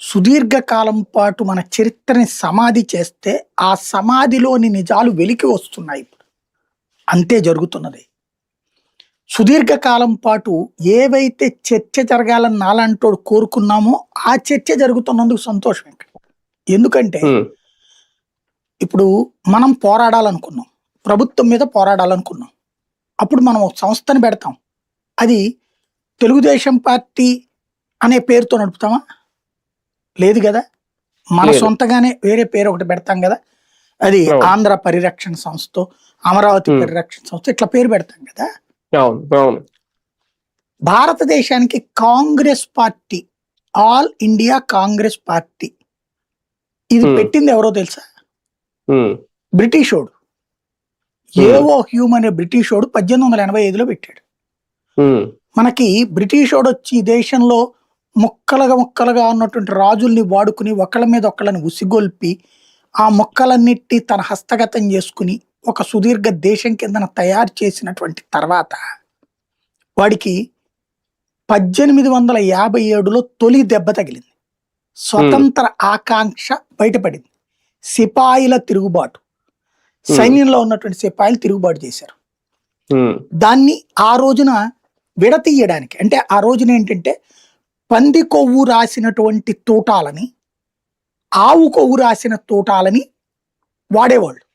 సుదీర్ఘకాలం పాటు మన చరిత్రని సమాధి చేస్తే ఆ సమాధిలోని నిజాలు వెలికి వస్తున్నాయి ఇప్పుడు. అంతే జరుగుతున్నది. సుదీర్ఘకాలం పాటు ఏవైతే చర్చ జరగాలని నాలంటోడు కోరుకున్నామో ఆ చర్చ జరుగుతున్నందుకు సంతోషం ఇక్కడ. ఎందుకంటే ఇప్పుడు మనం పోరాడాలనుకున్నాం. ప్రభుత్వం మీద పోరాడాలనుకున్నాం. అప్పుడు మనం ఒక సంస్థను పెడతాం. అది తెలుగుదేశం పార్టీ అనే పేరుతో నడుపుతామా? లేదు కదా మన. సొంతగానే వేరే పేరు ఒకటి పెడతాం కదా అది. ఆంధ్ర పరిరక్షణ సంస్థ అమరావతి. పరిరక్షణ సంస్థ ఇట్లా పేరు పెడతాం కదా భారతదేశానికి Congress party all India Congress party ఇది. పెట్టింది ఎవరో తెలుసా బ్రిటిషోడు. ఏవో హ్యూమ్ అనే బ్రిటిషోడు పద్దెనిమిది వందల ఎనభై ఐదులో పెట్టాడు మనకి బ్రిటిషోడు వచ్చి దేశంలో మొక్కలుగా మొక్కలుగా ఉన్నటువంటి రాజుల్ని వాడుకుని ఒకళ్ళ మీద ఒకళ్ళని ఉసిగొల్పి ఆ మొక్కలన్నిటి తన హస్తగతం చేసుకుని ఒక సుదీర్ఘ దేశం కిందన తయారు చేసినటువంటి తర్వాత వాడికి పద్దెనిమిది వందల యాభై ఏడులో తొలి దెబ్బ తగిలింది. స్వతంత్ర ఆకాంక్ష బయటపడింది. సిపాయిల తిరుగుబాటు. సైన్యంలో ఉన్నటువంటి సిపాయిలు తిరుగుబాటు చేశారు. దాన్ని ఆ రోజున విడతీయడానికి అంటే ఆ రోజున ఏంటంటే పంది కొవ్వు రాసినటువంటి తోటాలని ఆవు కొవ్వు రాసిన తోటాలని వాడేవాళ్ళు.